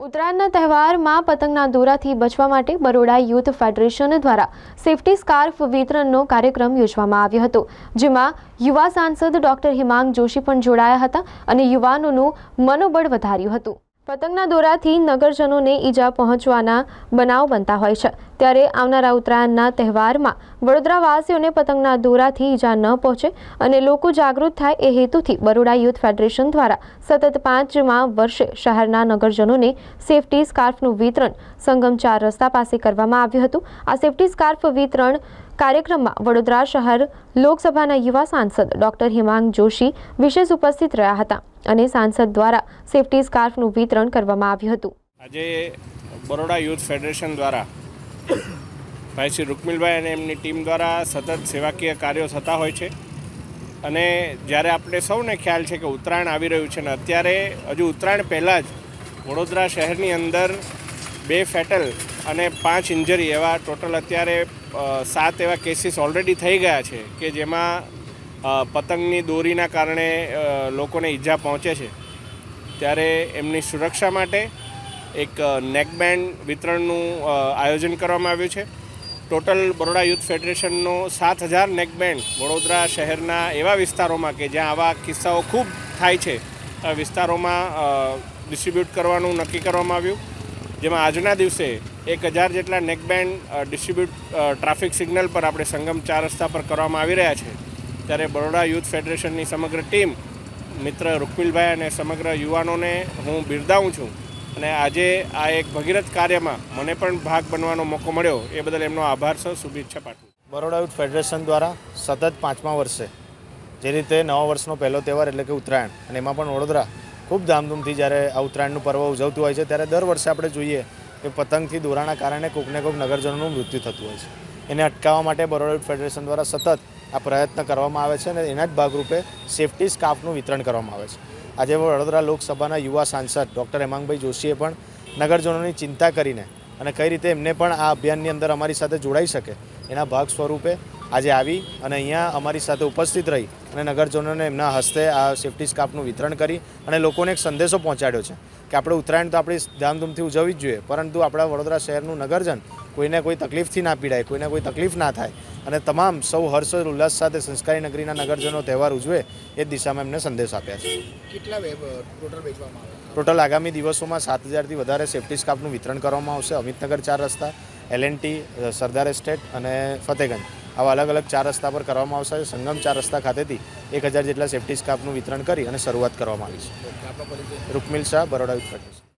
ઉત્તરાયણના તહેવારમાં પતંગના દોરાથી બચવા માટે બરોડા યુથ ફેડરેશન દ્વારા સેફટી સ્કાર્ફ વિતરણનો કાર્યક્રમ યોજવામાં આવ્યો હતો, જેમાં યુવા સાંસદ ડોક્ટર હિમાંગ જોશી પણ જોડાયા હતા અને યુવાનોનું મનોબળ વધાર્યું હતું. પતંગના દોરાથી નગરજનોને ઈજા પહોંચવાના બનાવ બનતા હોય છે. ત્યારે આવનારા ઉત્તરાયણના તહેવારમાં વડોદરાવાસીઓને પતંગના દોરાથી ઈજા ન પહોંચે અને લોકો જાગૃત થાય એ હેતુથી બરોડા યુથ ફેડરેશન દ્વારા સતત પાંચમા વર્ષે શહેરના નગરજનોને સેફટી સ્કાર્ફનું વિતરણ સંગમ ચાર રસ્તા પાસે કરવામાં આવ્યું હતું. આ સેફટી સ્કાર્ફ વિતરણ કાર્યક્રમમાં વડોદરા શહેર લોકસભાના યુવા સાંસદ ડોક્ટર હિમાંગ જોશી વિશેષ ઉપસ્થિત રહ્યા હતા અને સાંસદ દ્વારા સેફટી સ્કાર્ફનું વિતરણ કરવામાં આવ્યું હતું. આજે બરોડા યુથ ફેડરેશન દ્વારા ભાઈ શ્રી રૂકમિલભાઈ અને એમની ટીમ દ્વારા સતત સેવાકીય કાર્યો થતા હોય છે. અને જ્યારે આપણે સૌને ખ્યાલ છે કે ઉત્તરાયણ આવી રહ્યું છે ને અત્યારે હજુ ઉત્તરાયણ પહેલાં જ વડોદરા શહેરની અંદર બે ફેટલ અને પાંચ ઇન્જરી એવા ટોટલ અત્યારે સાત એવા કેસીસ ઓલરેડી થઈ ગયા છે કે જેમાં પતંગની દોરીના કારણે લોકોને ઈજા પહોંચે છે. ત્યારે એમની સુરક્ષા માટે એક નેકબેન્ડ વિતરણનું આયોજન કરવામાં આવ્યું છે. ટોટલ બરોડા યુથ ફેડરેશનનો સાત હજાર નેકબેન્ડ વડોદરા શહેરના એવા વિસ્તારોમાં કે જ્યાં આવા કિસ્સાઓ ખૂબ થાય છે. વિસ્તારોમાં ડિસ્ટ્રીબ્યુટ કરવાનું નક્કી કરવામાં આવ્યું. જેમાં આજના દિવસે એક હજાર જેટલા નેકબેન્ડ ડિસ્ટ્રીબ્યુટ ટ્રાફિક સિગ્નલ પર આપણે સંગમ ચાર રસ્તા પર કરવામાં આવી રહ્યા છે. ત્યારે બરોડા યુથ ફેડરેશનની સમગ્ર ટીમ, મિત્ર રૂકમિલભાઈ અને સમગ્ર યુવાનોને હું બિરદાવું છું. અને આજે આ એક ભગીરથ કાર્યમાં મને પણ ભાગ બનવાનો મોકો મળ્યો. એ બદલ એમનો આભાર સર. શુભેચ્છા પાઠવું. બરોડા યુથ ફેડરેશન દ્વારા સતત પાંચમા વર્ષે, જે રીતે નવા વર્ષનો પહેલો તહેવાર એટલે કે ઉત્તરાયણ, અને એમાં પણ વડોદરા ખૂબ ધામધૂમથી જ્યારે આ ઉત્તરાયણનું પર્વ ઉજવતું હોય છે, ત્યારે દર વર્ષે આપણે જોઈએ કે પતંગથી દોરાના કારણે કોકને કોક નગરજનોનું મૃત્યુ થતું હોય છે. એને અટકાવવા માટે બરોડા ફેડરેશન દ્વારા સતત આ પ્રયત્ન કરવામાં આવે છે અને એના જ ભાગરૂપે સેફટી સ્કાર્ફનું વિતરણ કરવામાં આવે છે. આજે વડોદરા લોકસભાના યુવા સાંસદ ડૉક્ટર હેમાંગભાઈ જોશીએ પણ નગરજનોની ચિંતા કરીને અને કઈ રીતે એમને પણ આ અભિયાનની અંદર અમારી સાથે જોડાઈ શકે એના ભાગ સ્વરૂપે આજે આવી અને અહીંયા અમારી સાથે ઉપસ્થિત રહી અને નગરજનોને એમના હસ્તે આ સેફટી સ્કાર્ફનું વિતરણ કરી અને લોકોને એક સંદેશો પહોંચાડ્યો છે કે આપણે ઉત્તરાયણ તો આપણી ધામધૂમથી ઉજવવી જ જોઈએ પરંતુ આપણા વડોદરા શહેરનું નગરજન કોઈને કોઈ તકલીફથી ના પીડાય કોઈને કોઈ તકલીફ ના થાય. અને તમામ સૌ હર્ષ ઉલ્લાસ સાથે સંસ્કારી નગરીના નગરજનો તહેવાર ઉજવે એ જ દિશામાં એમને સંદેશ આપ્યા છે. કેટલા ટોટલ વેચવામાં આવે ટોટલ આગામી દિવસોમાં સાત હજારથી વધારે સેફટી સ્કાર્ફનું વિતરણ કરવામાં આવશે. અમિતનગર ચાર રસ્તા એલએનટી સરદાર એસ્ટેટ અને ફતેગંજ. આવા અલગ અલગ ચાર રસ્તા પર કરવામાં આવશે. સંગમ ચાર રસ્તા ખાતેથી એક હજાર જેટલા સેફ્ટી સ્કાર્ફનું વિતરણ કરી અને શરૂઆત કરવામાં આવી છે. રૂકમિલ શાહ બરોડા યુથ